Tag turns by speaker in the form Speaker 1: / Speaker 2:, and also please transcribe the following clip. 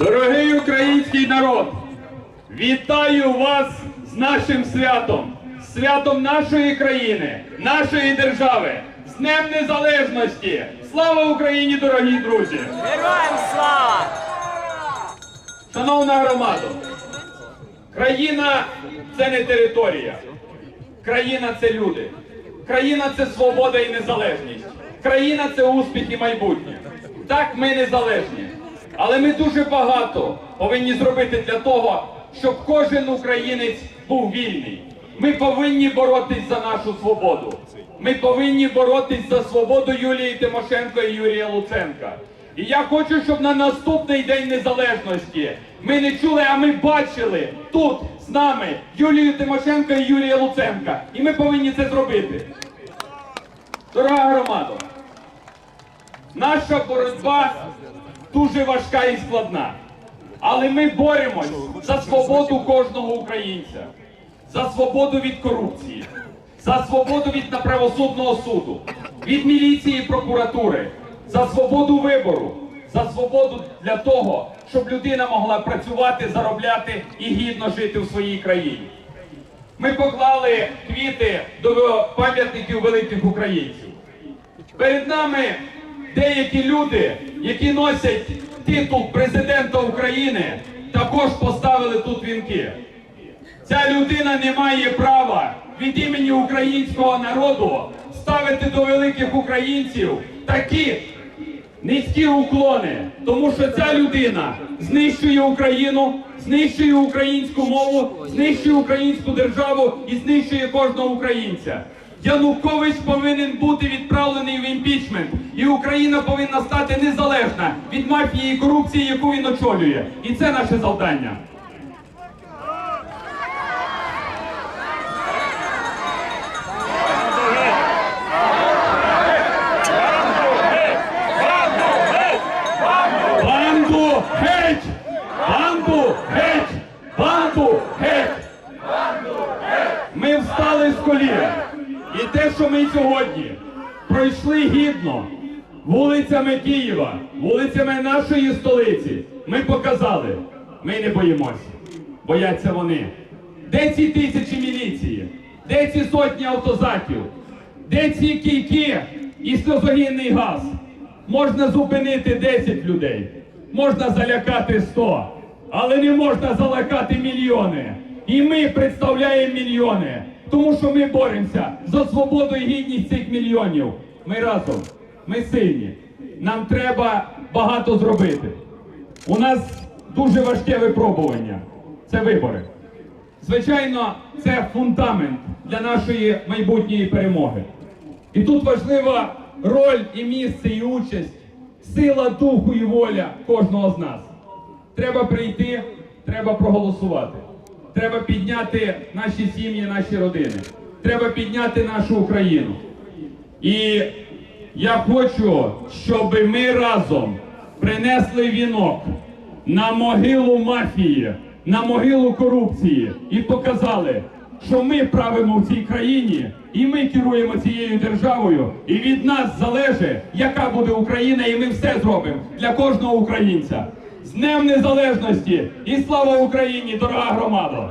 Speaker 1: Дорогий український народ, вітаю вас з нашим святом, святом нашої країни, нашої держави, з Днем Незалежності! Слава Україні, дорогі друзі!
Speaker 2: Героям слава!
Speaker 1: Шановна громада, країна це не територія. Країна це люди. Країна це свобода і незалежність. Країна це успіх і майбутнє. Так, ми незалежні. Але ми дуже багато повинні зробити для того, щоб кожен українець був вільний. Ми повинні боротись за нашу свободу. Ми повинні боротись за свободу Юлії Тимошенко і Юрія Луценка. І я хочу, щоб на наступний день незалежності ми не чули, а ми бачили тут з нами Юлію Тимошенко і Юрія Луценка. І ми повинні це зробити. Дорога громада, наша боротьба дуже важка і складна. Але ми боремось за свободу кожного українця, за свободу від корупції, за свободу від неправосудного суду, від міліції і прокуратури, за свободу вибору, за свободу для того, щоб людина могла працювати, заробляти і гідно жити в своїй країні. Ми поклали квіти до пам'ятників великих українців. Перед нами деякі люди, які носять титул президента України, також поставили тут вінки. Ця людина не має права від імені українського народу ставити до великих українців такі низькі уклони, тому що ця людина знищує Україну, знищує українську мову, знищує українську державу і знищує кожного українця. Янукович повинен бути відправлений в імпічмент, і Україна повинна стати незалежна від мафії і корупції, яку він очолює. І це наше завдання. І те, що ми сьогодні пройшли гідно вулицями Києва, вулицями нашої столиці, ми показали, ми не боїмося. Бояться вони. Де ці тисячі міліції? Де ці сотні автозаків? Де ці кійки і сльозогінний газ? Можна зупинити 10 людей, можна залякати 100, але не можна залякати мільйони. І ми представляємо мільйони, тому що ми боремося за свободу і гідність цих мільйонів. Ми разом, ми сильні. Нам треба багато зробити. У нас дуже важке випробування. Це вибори. Звичайно, це фундамент для нашої майбутньої перемоги. І тут важлива роль і місце, і участь, сила духу і воля кожного з нас. Треба прийти, треба проголосувати. Треба підняти наші сім'ї, наші родини. Треба підняти нашу Україну. І я хочу, щоб ми разом принесли вінок на могилу мафії, на могилу корупції і показали, що ми правимо в цій країні, і ми керуємо цією державою, і від нас залежить, яка буде Україна, і ми все зробимо для кожного українця. З Днем Незалежності і слава Україні, дорога громада!